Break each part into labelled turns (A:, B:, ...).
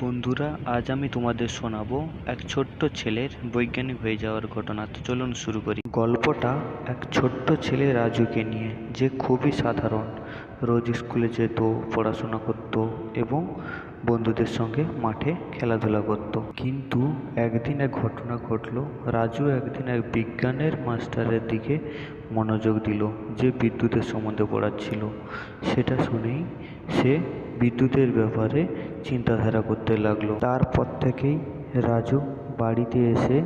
A: বন্ধুরা, আজ আমি তোমাদের শোনাবো এক ছোট্ট ছেলের বৈজ্ঞানিক হয়ে যাওয়ার ঘটনা। তো চলুন শুরু করি। গল্পটা এক ছোট্ট ছেলে রাজুকে নিয়ে, যে খুবই সাধারণ। রোজ স্কুলে যেত, পড়াশোনা করত এবং বন্ধুদের সঙ্গে মাঠে খেলাধুলা করত। কিন্তু একদিন এক ঘটনা ঘটলো। রাজু একদিন এক বিজ্ঞানের মাস্টারের দিকে মনোযোগ দিল, যে বিদ্যুতের সম্বন্ধে পড়াচ্ছিল সেটা শুনেই সে বিদ্যুতের ব্যাপারে চিন্তাধারা করতে লাগল। তারপর থেকেই রাজু বাড়িতে এসে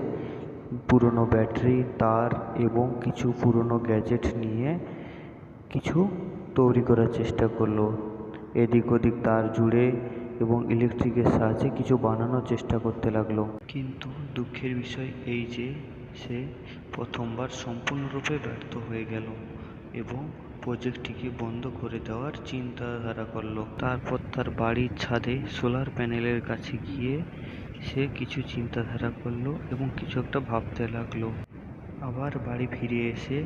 A: পুরনো ব্যাটারি, তার এবং কিছু পুরনো গ্যাজেট নিয়ে কিছু তৈরি করার চেষ্টা করল। এদিক ওদিক তার জুড়ে এবং ইলেকট্রিকের সাহায্যে কিছু বানানোর চেষ্টা করতে লাগল। কিন্তু দুঃখের বিষয় এই যে, সে প্রথমবার সম্পূর্ণরূপে ব্যর্থ হয়ে গেল এবং প্রজেক্টটিকে বন্ধ করে দেওয়ার চিন্তাধারা করল। তারপর তার বাড়ির ছাদে সোলার প্যানেলের কাছে গিয়ে সে কিছু চিন্তাধারা করল এবং কিছু একটা ভাবতে লাগল। আবার বাড়ি ফিরে এসে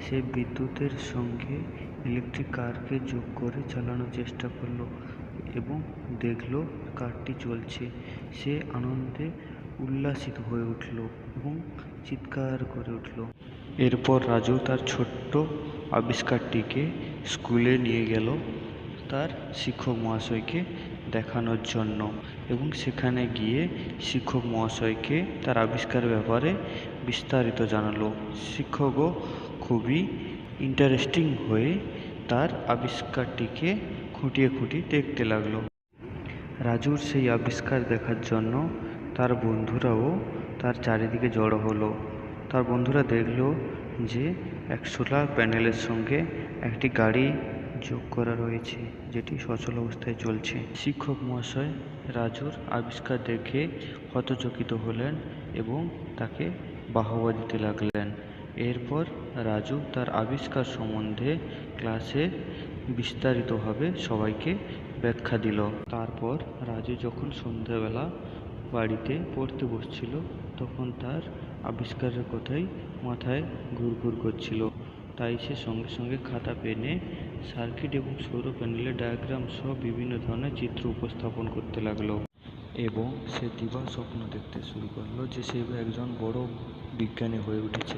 A: সে বিদ্যুতের সঙ্গে ইলেকট্রিক কারকে যোগ করে চালানোর চেষ্টা করল। এবং দেখল কারটি চলছে। সে আনন্দে উল্লাসিত হয়ে উঠল এবং চিৎকার করে উঠল। এরপর রাজু তার ছোট্ট আবিষ্কারটিকে স্কুলে নিয়ে গেল তার শিক্ষক মহাশয়কে দেখানোর জন্য এবং সেখানে গিয়ে শিক্ষক মহাশয়কে তার আবিষ্কার ব্যাপারে বিস্তারিত জানালো। শিক্ষকও খুবই ইন্টারেস্টিং হয়ে তার আবিষ্কারটিকে খুঁটিয়ে খুঁটিয়ে দেখতে লাগল। রাজুর সেই আবিষ্কার দেখার জন্য তার বন্ধুরাও তার চারিদিকে জড়ো হলো। তার বন্ধুরা দেখল যে এক সোলার প্যানেলের সঙ্গে একটি গাড়ি যোগ করা রয়েছে, যেটি সচল অবস্থায় চলছে। শিক্ষক মহাশয় রাজুর আবিষ্কার দেখে হতচকিত হলেন এবং তাকে বাহবা দিতে লাগলেন। এরপর রাজু তার আবিষ্কার সম্বন্ধে ক্লাসে বিস্তারিতভাবে সবাইকে ব্যাখ্যা দিল। তারপর রাজু যখন সন্ধ্যাবেলা বাড়িতে পড়তে বসছিল, তখন তার আবিষ্কারের কথাই মাথায় ঘুরঘুর করছিল। তাই সে সঙ্গে সঙ্গে খাতা, পেনে, সার্কিট এবং সৌর প্যানেলের ডায়াগ্রাম সহ বিভিন্ন ধরনের চিত্র উপস্থাপন করতে লাগল। এবং সে দিবা স্বপ্ন দেখতে শুরু করল যে সে একজন বড় বিজ্ঞানী হয়ে উঠেছে।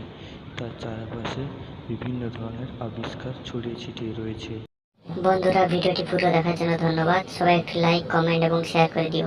A: তার চারপাশে বিভিন্ন ধরনের আবিষ্কার ছড়িয়ে ছিটিয়ে রয়েছে।
B: বন্ধুরা ভিডিওটি পুরো দেখার জন্য ধন্যবাদ। সবাই একটু লাইক কমেন্ট এবং শেয়ার করে দিও।